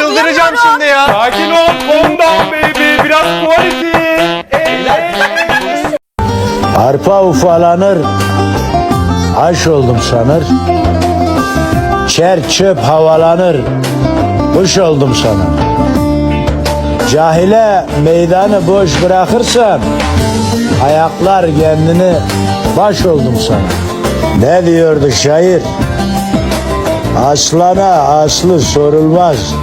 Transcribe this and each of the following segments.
çıldıracağım şimdi ya. Sakin ol, calm down baby. Biraz quality. Arpa ufalanır, aş oldum sanır. Çer çöp havalanır, kuş oldum sanır. Cahile meydanı boş bırakırsan, ayaklar kendini baş oldum sanır. Ne diyordu şair? Aslana aslı sorulmaz.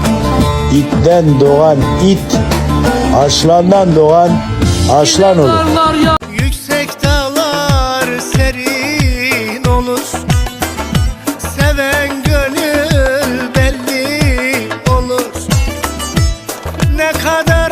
İtten doğan it, aslandan doğan aslan olur. Yüksek dağlar serin olur Seven gönül belli olur Ne kadar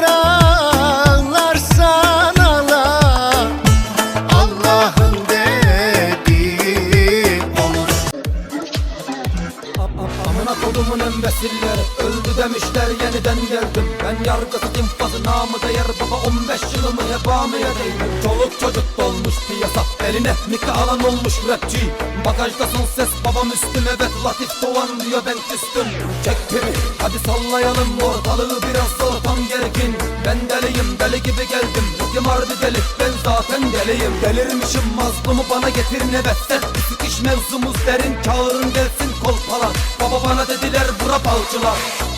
embesilleri Öldü demişler yeniden geldim. Ben yargısız infazı namı değer Baba 15 yılımı hebamıya değdim. Çoluk çocuk dolmuş piyasa Eline mika alan olmuş rapçi. Bagajdasın ses babam üstüm Evet Latif Doğan diyor ben küstüm. Çek pimi hadi sallayalım Ortalığı biraz ortam gergin. Ben deliyim deli gibi geldim Kim harbi deli ben zaten deliyim. Delirmişim mazlumu bana getir evet Sert bir sıkış mevzumuz derin. Çağırın gelsin kolpalar Baba bana dediler 什么